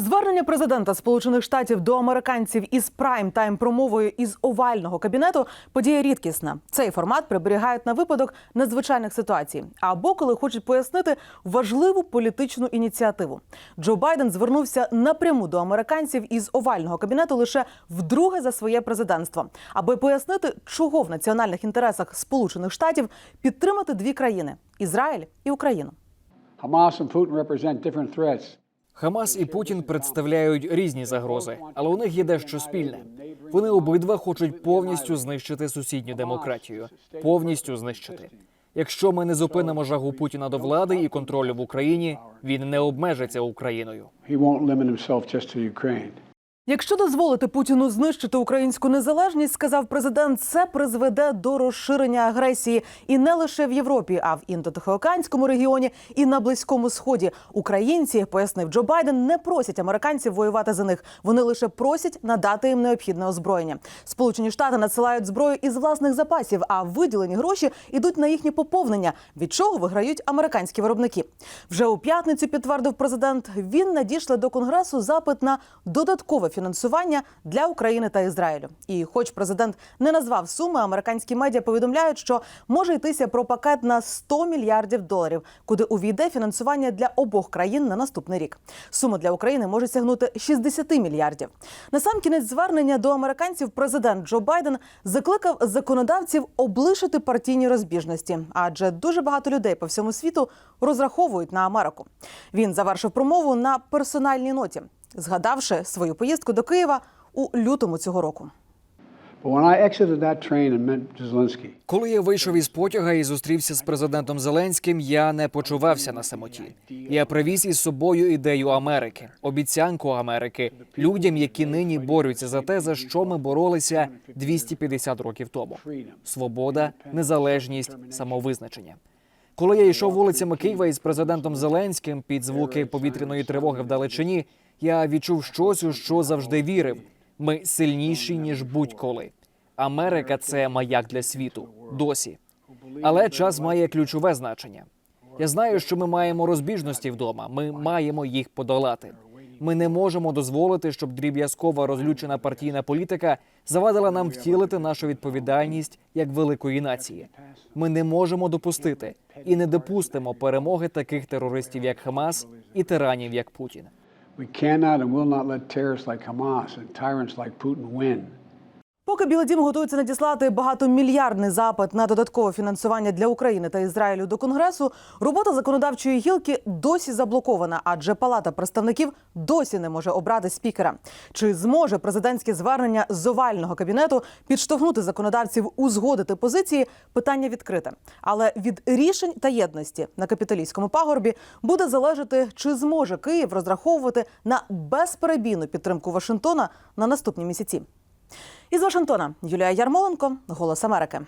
Звернення президента Сполучених Штатів до американців із прайм-тайм промовою із овального кабінету подія рідкісна. Цей формат приберігають на випадок надзвичайних ситуацій або коли хочуть пояснити важливу політичну ініціативу. Джо Байден звернувся напряму до американців із овального кабінету лише вдруге за своє президентство, аби пояснити, чого в національних інтересах Сполучених Штатів підтримати дві країни Ізраїль і Україну. Hamas and Putin represent different threats. Хамас і Путін представляють різні загрози, але у них є дещо спільне. Вони обидва хочуть повністю знищити сусідню демократію, повністю знищити. Якщо ми не зупинимо жагу Путіна до влади і контролю в Україні, він не обмежиться Україною. Якщо дозволити Путіну знищити українську незалежність, сказав президент, це призведе до розширення агресії і не лише в Європі, а в індотихоокеанському регіоні і на близькому сході. Українці, пояснив Джо Байден, не просять американців воювати за них. Вони лише просять надати їм необхідне озброєння. Сполучені Штати надсилають зброю із власних запасів, а виділені гроші йдуть на їхнє поповнення, від чого виграють американські виробники. Вже у п'ятницю підтвердив президент. Він надійшли до конгресу запит на додаткове фінансування для України та Ізраїлю. І, хоч президент не назвав суми, американські медіа повідомляють, що може йтися про пакет на 100 мільярдів доларів, куди увійде фінансування для обох країн на наступний рік. Сума для України може сягнути 60 мільярдів. Насамкінець звернення до американців президент Джо Байден закликав законодавців облишити партійні розбіжності, адже дуже багато людей по всьому світу розраховують на Америку. Він завершив промову на персональній ноті, згадавши свою поїздку до Києва у лютому цього року. Коли я вийшов із потяга і зустрівся з президентом Зеленським, я не почувався на самоті. Я привіз із собою ідею Америки, обіцянку Америки людям, які нині борються за те, за що ми боролися 250 років тому: свобода, незалежність, самовизначення. Коли я йшов вулицями Києва із президентом Зеленським під звуки повітряної тривоги вдалечині, я відчув щось, у що завжди вірив. Ми сильніші ніж будь-коли. Америка це маяк для світу досі. Але час має ключове значення. Я знаю, що ми маємо розбіжності вдома. Ми маємо їх подолати. Ми не можемо дозволити, щоб дріб'язкова розлючена партійна політика завадила нам втілити нашу відповідальність як великої нації. Ми не можемо допустити і не допустимо перемоги таких терористів, як Хамас, і тиранів, як Путін. we cannot and will not let terrorists like Hamas and tyrants like Putin win. Поки Білий Дім готується надіслати багатомільярдний запит на додаткове фінансування для України та Ізраїлю до Конгресу, робота законодавчої гілки досі заблокована, адже Палата представників досі не може обрати спікера. Чи зможе президентське звернення з овального кабінету підштовхнути законодавців узгодити позиції? Питання відкрите. Але від рішень та єдності на капіталійському пагорбі буде залежати, чи зможе Київ розраховувати на безперебійну підтримку Вашингтона на наступні місяці. Із Вашингтона Юлія Ярмоленко, Голос Америки.